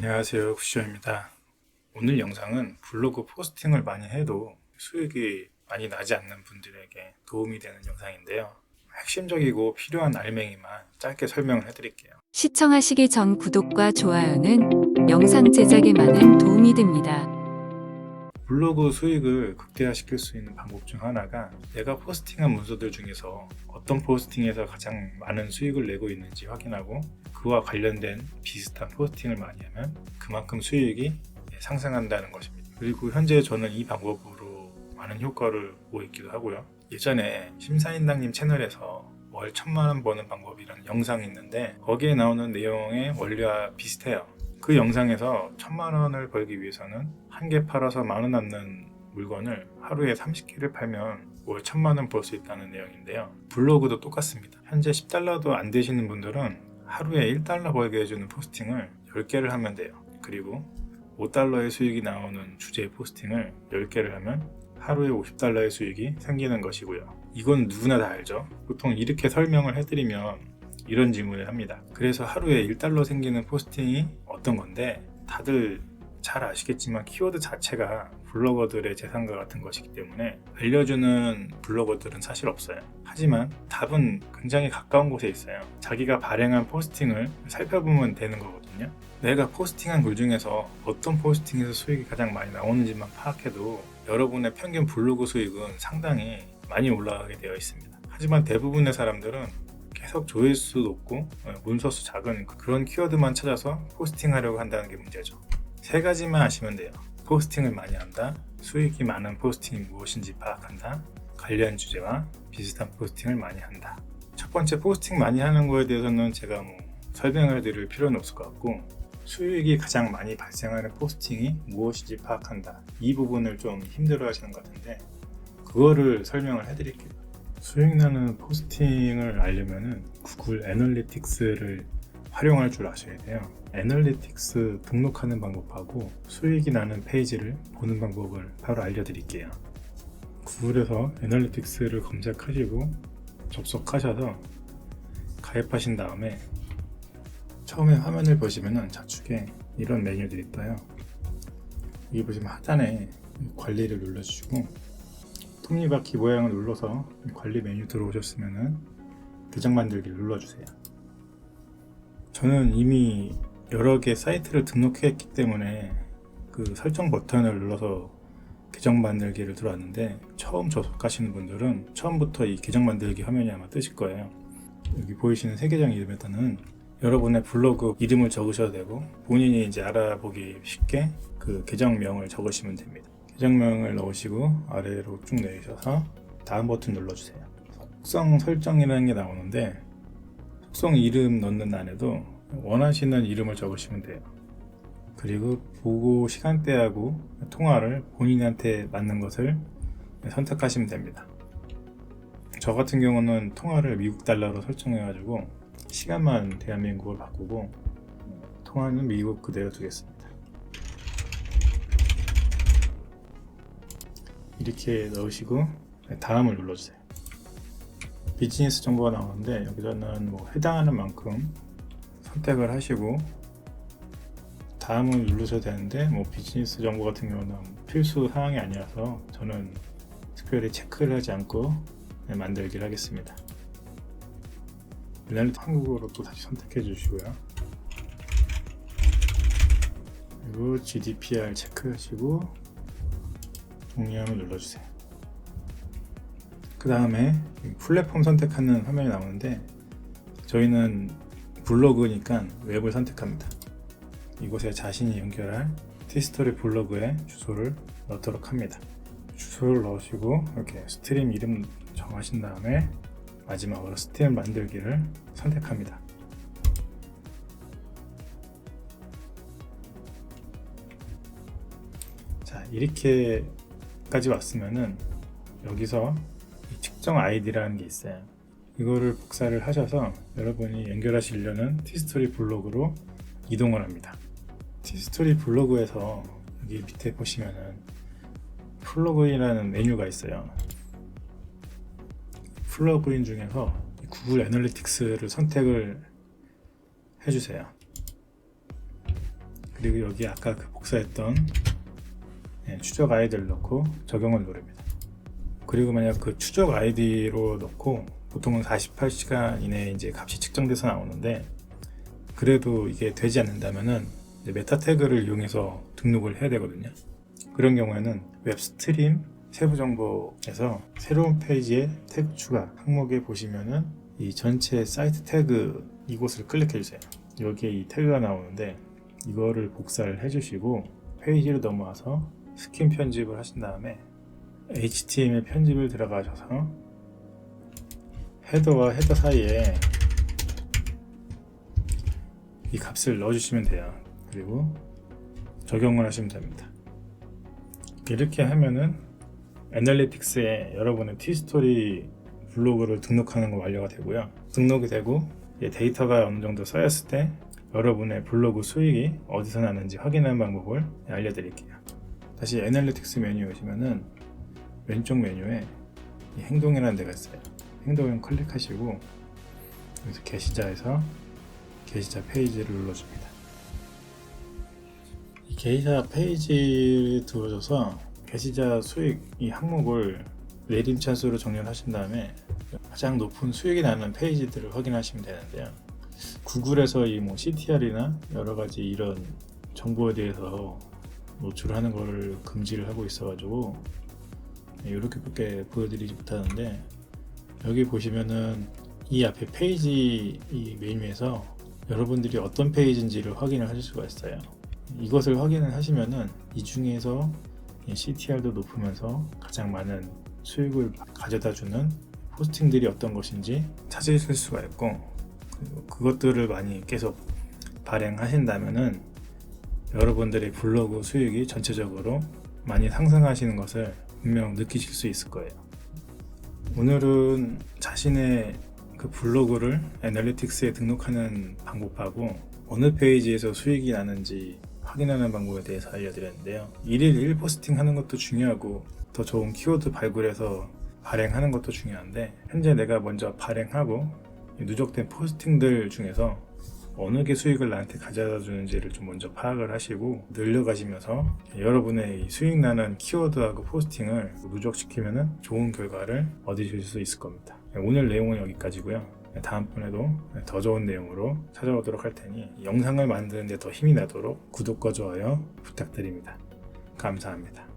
안녕하세요. 구시오입니다. 오늘 영상은 블로그 포스팅을 많이 해도 수익이 많이 나지 않는 분들에게 도움이 되는 영상인데요. 핵심적이고 필요한 알맹이만 짧게 설명을 해드릴게요. 시청하시기 전 구독과 좋아요는 영상 제작에 많은 도움이 됩니다. 블로그 수익을 극대화시킬 수 있는 방법 중 하나가 내가 포스팅한 문서들 중에서 어떤 포스팅에서 가장 많은 수익을 내고 있는지 확인하고 그와 관련된 비슷한 포스팅을 많이 하면 그만큼 수익이 상승한다는 것입니다. 그리고 현재 저는 이 방법으로 많은 효과를 보고 있기도 하고요. 예전에 심사인당님 채널에서 월 천만 원 버는 방법이라는 영상이 있는데 거기에 나오는 내용의 원리와 비슷해요. 그 영상에서 천만 원을 벌기 위해서는 한 개 팔아서 만 원 남는 물건을 하루에 30개를 팔면 월 천만 원 벌 수 있다는 내용인데요. 블로그도 똑같습니다. 현재 10달러도 안 되시는 분들은 하루에 1달러 벌게 해주는 포스팅을 10개를 하면 돼요. 그리고 5달러의 수익이 나오는 주제 포스팅을 10개를 하면 하루에 50달러의 수익이 생기는 것이고요. 이건 누구나 다 알죠. 보통 이렇게 설명을 해드리면 이런 질문을 합니다. 그래서 하루에 1달러 생기는 포스팅이 어떤 건데 다들 잘 아시겠지만 키워드 자체가 블로거들의 재산과 같은 것이기 때문에 알려주는 블로거들은 사실 없어요. 하지만 답은 굉장히 가까운 곳에 있어요. 자기가 발행한 포스팅을 살펴보면 되는 거거든요. 내가 포스팅한 글 중에서 어떤 포스팅에서 수익이 가장 많이 나오는지만 파악해도 여러분의 평균 블로그 수익은 상당히 많이 올라가게 되어 있습니다. 하지만 대부분의 사람들은 계속 조회수 높고 어, 문서수 작은 그런 키워드만 찾아서 포스팅하려고 한다는 게 문제죠. 세 가지만 아시면 돼요. 포스팅을 많이 한다, 수익이 많은 포스팅이 무엇인지 파악한다, 관련 주제와 비슷한 포스팅을 많이 한다. 첫 번째 포스팅 많이 하는 거에 대해서는 제가 뭐 설명을 드릴 필요는 없을 것 같고 수익이 가장 많이 발생하는 포스팅이 무엇인지 파악한다. 이 부분을 좀 힘들어 하시는 것 같은데 그거를 설명을 해드릴게요. 수익 나는 포스팅을 알려면은 구글 애널리틱스를 활용할 줄 아셔야 돼요. 애널리틱스 등록하는 방법하고 수익이 나는 페이지를 보는 방법을 바로 알려드릴게요. 구글에서 애널리틱스를 검색하시고 접속하셔서 가입하신 다음에 처음에 화면을 보시면은 좌측에 이런 메뉴들이 떠요. 여기 보시면 하단에 관리를 눌러주시고 톱니바퀴 모양을 눌러서 관리 메뉴 들어오셨으면은 계정 만들기를 눌러주세요. 저는 이미 여러 개 사이트를 등록했기 때문에 그 설정 버튼을 눌러서 계정 만들기를 들어왔는데 처음 접속하시는 분들은 처음부터 이 계정 만들기 화면이 아마 뜨실 거예요. 여기 보이시는 새 계정 이름에다는 여러분의 블로그 이름을 적으셔도 되고 본인이 이제 알아보기 쉽게 그 계정명을 적으시면 됩니다. 계정명을 넣으시고 아래로 쭉 내리셔서 다음 버튼 눌러주세요. 속성 설정이라는 게 나오는데 속성 이름 넣는 안에도 원하시는 이름을 적으시면 돼요. 그리고 보고 시간대하고 통화를 본인한테 맞는 것을 선택하시면 됩니다. 저 같은 경우는 통화를 미국 달러로 설정해가지고 시간만 대한민국을 바꾸고 통화는 미국 그대로 두겠습니다. 이렇게 넣으시고 다음을 눌러주세요. 비즈니스 정보가 나오는데 여기서는 뭐 해당하는 만큼 선택을 하시고 다음을 누르셔도 되는데 뭐 비즈니스 정보 같은 경우는 필수 사항이 아니라서 저는 특별히 체크를 하지 않고 네, 만들기를 하겠습니다. 미날리 한국어로 또 다시 선택해 주시고요. 그리고 GDPR 체크하시고 동의함을 눌러주세요. 그 다음에 플랫폼 선택하는 화면이 나오는데 저희는 블로그니까 웹을 선택합니다. 이곳에 자신이 연결할 티스토리 블로그에 주소를 넣도록 합니다. 주소를 넣으시고 이렇게 스트림 이름 정하신 다음에 마지막으로 스트림 만들기를 선택합니다. 자 이렇게 까지 왔으면은 여기서 이 측정 아이디라는 게 있어요. 이거를 복사를 하셔서 여러분이 연결하시려는 티스토리 블로그로 이동을 합니다. 티스토리 블로그에서 여기 밑에 보시면은 플러그인이라는 메뉴가 있어요. 플러그인 중에서 구글 애널리틱스를 선택을 해주세요. 그리고 여기 아까 그 복사했던 예, 추적 아이디를 넣고 적용을 누릅니다. 그리고 만약 그 추적 아이디로 넣고 보통은 48시간 이내에 이제 값이 측정돼서 나오는데 그래도 이게 되지 않는다면은 메타 태그를 이용해서 등록을 해야 되거든요. 그런 경우에는 웹스트림 세부 정보에서 새로운 페이지에 태그 추가 항목에 보시면은 이 전체 사이트 태그 이곳을 클릭해 주세요. 여기에 이 태그가 나오는데 이거를 복사를 해주시고 페이지로 넘어와서 스킨 편집을 하신 다음에 HTML 편집을 들어가셔서 헤더와 헤더 사이에 이 값을 넣어주시면 돼요. 그리고 적용을 하시면 됩니다. 이렇게 하면은 애널리틱스에 여러분의 티스토리 블로그를 등록하는 거 완료가 되고요. 등록이 되고 데이터가 어느 정도 쌓였을 때 여러분의 블로그 수익이 어디서 나는지 확인하는 방법을 알려드릴게요. 다시 애널리틱스 메뉴에 오시면은 왼쪽 메뉴에 이 행동이라는 데가 있어요. 행동을 클릭하시고 여기서 게시자에서 게시자 페이지를 눌러줍니다. 이 게시자 페이지를 들어줘서 게시자 수익 이 항목을 내림차수로 정렬하신 다음에 가장 높은 수익이 나는 페이지들을 확인하시면 되는데요. 구글에서 이 뭐 CTR이나 여러 가지 이런 정보에 대해서 노출하는 거를 금지를 하고 있어가지고 이렇게밖에 보여드리지 못하는데 여기 보시면은 이 앞에 페이지 이 메뉴에서 여러분들이 어떤 페이지인지를 확인을 하실 수가 있어요. 이것을 확인을 하시면은 이 중에서 이 CTR도 높으면서 가장 많은 수익을 가져다 주는 포스팅들이 어떤 것인지 찾으실 수가 있고 그것들을 많이 계속 발행하신다면은 여러분들의 블로그 수익이 전체적으로 많이 상승하시는 것을 분명 느끼실 수 있을 거예요. 오늘은 자신의 그 블로그를 애널리틱스에 등록하는 방법하고 어느 페이지에서 수익이 나는지 확인하는 방법에 대해서 알려드렸는데요. 일일 1 포스팅 하는 것도 중요하고 더 좋은 키워드 발굴해서 발행하는 것도 중요한데 현재 내가 먼저 발행하고 이 누적된 포스팅들 중에서 어느 게 수익을 나한테 가져다 주는지를 좀 먼저 파악을 하시고 늘려가시면서 여러분의 이 수익 나는 키워드하고 포스팅을 누적시키면 좋은 결과를 얻으실 수 있을 겁니다. 오늘 내용은 여기까지고요. 다음번에도 더 좋은 내용으로 찾아오도록 할 테니 영상을 만드는데 더 힘이 나도록 구독과 좋아요 부탁드립니다. 감사합니다.